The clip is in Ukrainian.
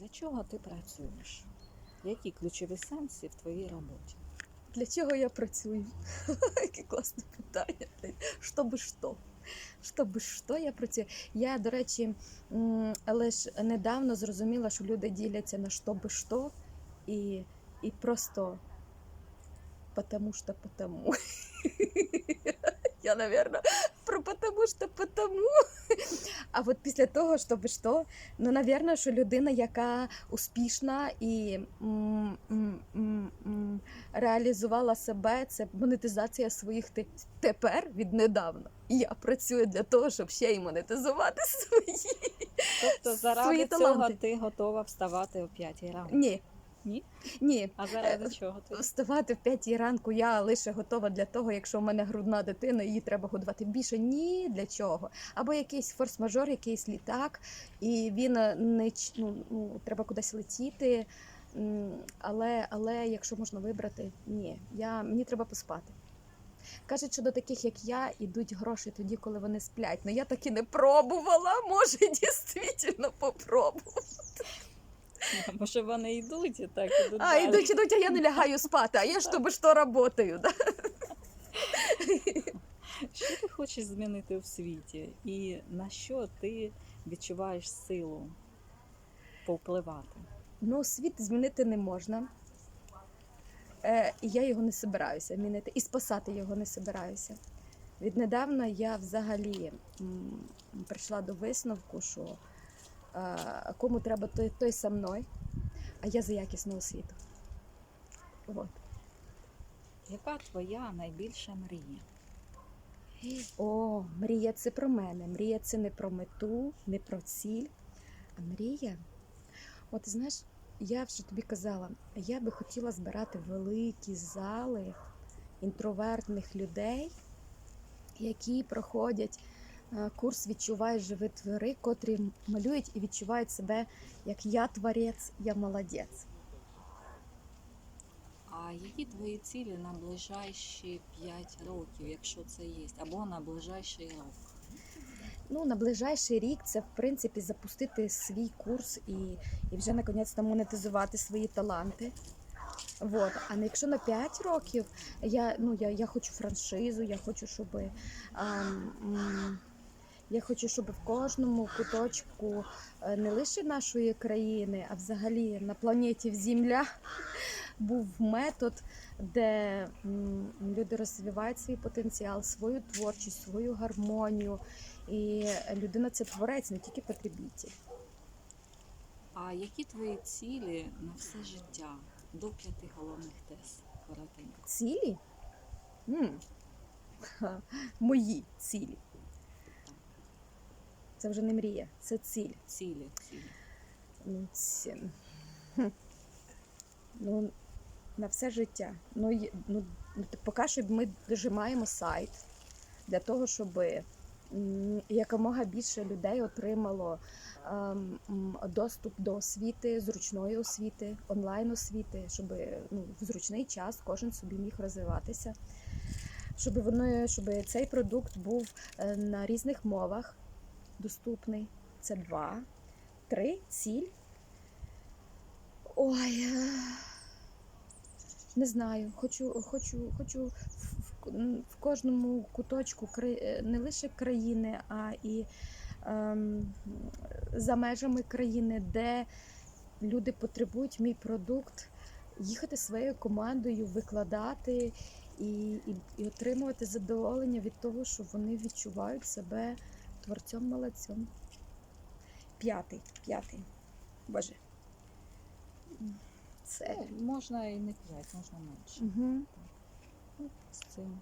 Для чого ти працюєш? Які ключові сенси в твоїй роботі? Для чого я працюю? Яке класне питання. Щоби що? Щоби що я працюю? Я, до речі, ж недавно зрозуміла, що люди діляться на щоби що і, і просто потому что потому. Я, наверное, потому что потому. А от після того, щоб що, ну, наверное, що людина, яка успішна і м, м, м, м, реалізувала себе, це монетизація своїх те- тепер віднедавна. Я працюю для того, щоб ще й монетизувати свої. Тобто заради Свої цього таланти. ти готова вставати о 5 ранку. Ні. Ні? Ні. А заради Е, чого ти? Вставати в п'ятій ранку я лише готова для того, якщо в мене грудна дитина, її треба годувати більше. Ні для чого. Або якийсь форс-мажор, якийсь літак, і він е, не ну, ну, треба кудись летіти. Але, але якщо можна вибрати, ні, я, мені треба поспати. Кажуть, що до таких, як я, ідуть гроші тоді, коли вони сплять. Ну я так і не пробувала. Може, дійсно Може вони йдуть і так ідуть. А, далі. ідуть, ідуть, а я не лягаю спати, а я ж тобі що работаю. Да? Що ти хочеш змінити в світі? І на що ти відчуваєш силу повпливати? Ну, світ змінити не можна. Е, і я його не собираюся змінити. І спасати його не собираюся. Віднедавна я взагалі м, прийшла до висновку, що кому треба той, той со мною, а я за якісну освіту. От. Яка твоя найбільша мрія? О, мрія це про мене. Мрія це не про мету, не про ціль. А мрія. От знаєш, я вже тобі казала, я би хотіла збирати великі зали інтровертних людей, які проходять е, курс Відчувай, живи твори, котрі малюють і відчувають себе як я творець, я молодець. А які твої цілі на ближайші 5 років, якщо це є, або на ближайший рок? Ну, на ближайший рік це в принципі запустити свій курс і, і вже наконець монетизувати свої таланти. Вот. А якщо на 5 років я, ну, я, я хочу франшизу, я хочу, щоб м, я хочу, щоб в кожному куточку е, не лише нашої країни, а взагалі на планеті Земля був метод, де люди розвивають свій потенціал, свою творчість, свою гармонію. І людина це творець, не тільки потребитель. А які твої цілі на все життя до п'яти головних тез? Коротенько. Цілі? м Ха, Мої цілі. Це вже не мрія, це ціль. Цілі, цілі. Ну, ці... хм. ну на все життя. Ну, є- ну, ну, поки що ми дожимаємо сайт для того, щоб м, якомога більше людей отримало ем, м, доступ до освіти, зручної освіти, онлайн освіти, щоб ну, в зручний час кожен собі міг розвиватися. Щоб вони, щоб цей продукт був е, на різних мовах доступний. Це два. Три ціль. Ой. е, Не знаю. Хочу, хочу, хочу в, кожному куточку е, не лише країни, а і ем, за межами країни, де люди потребують мій продукт, їхати своєю командою, викладати і, і, і отримувати задоволення від того, що вони відчувають себе творцем молодцем. П'ятий, п'ятий. Боже. Це. Ну, можна і не п'ять, можна менше. Угу. З цим